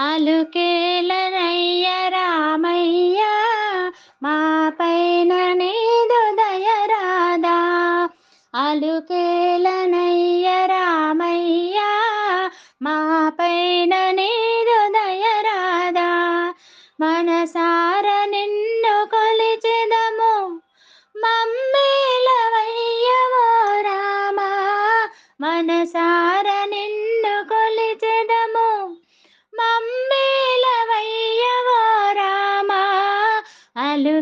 అలుకేలనయ్య రామయ్య మా పైన నీదు దయరాదా. అలుకేలనయ్య రామయ్య మా పైన నీదు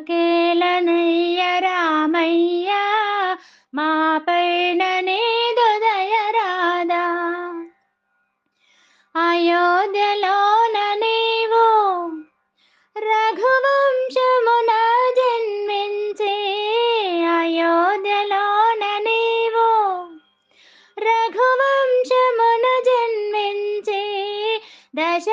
అలుకేలనయ్య రామయ్య మా పైన నీదు దయరాదా అయోధ్యలోన నీవు రఘువంశమున జన్మించి అయోధ్యలోన నీవు రఘువంశమున జన్మించి దశ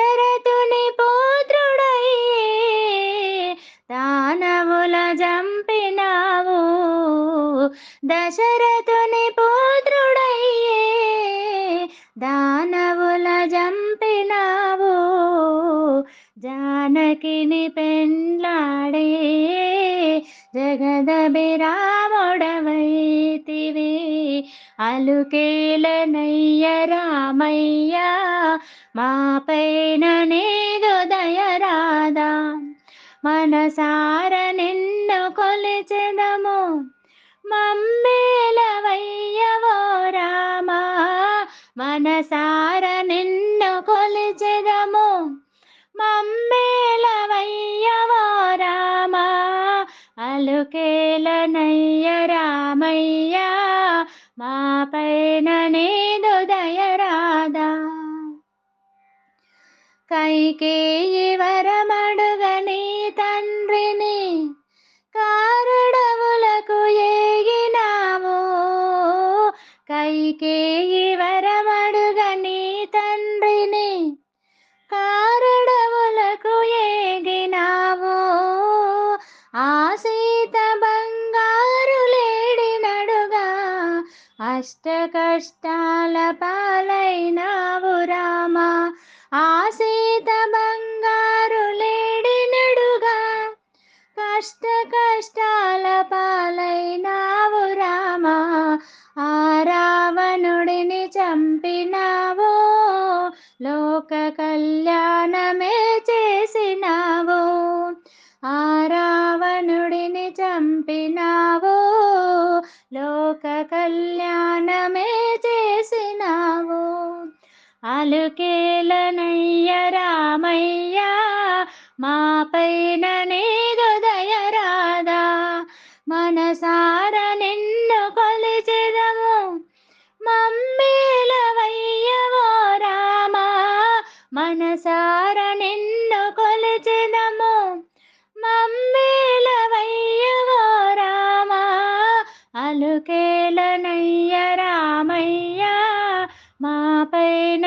దశరథుని పుత్రుడయ్యే దానవుల జంపినావు జానకిని పెండ్లాడే జగదభిరాముడవైతివి అలుకేలనయ్య రామయ్య మా పైన నీదు దయరాదా మనసార నిన్ను కొలిచెదము. మనసార నిన్ను కొలిచెదము మమ్మేలవయ్యవో అలుకేలనయ్య రామయ్య. మా పైన నీదు దయరాదా. కైకేయి వరమడుగని తండ్రిని. కారడవులకు ఏగినావు. కైకేయి కష్ట కష్టాల పాలైనావు రామా. ఆశీత సీత బంగారు లేడినడుగా కష్ట కష్టాల పాలైనావు రామా. ఆ రావణుడిని చంపినావు. లోక కళ్యాణమే చేసినావు. ఆ రావణుడిని చంపినావు. లోక అలుకేలనయ్య రామయ్య మా పైన నీదు దయరాదా మనసార నిన్ను కొలిచెదము మమ్మీలవయ్యవో రామా. మనసార నిన్ను కొలిచెదము మమ్మీలవయ్యవో రామా. అలుకేలనయ్య రామయ్య మా పైన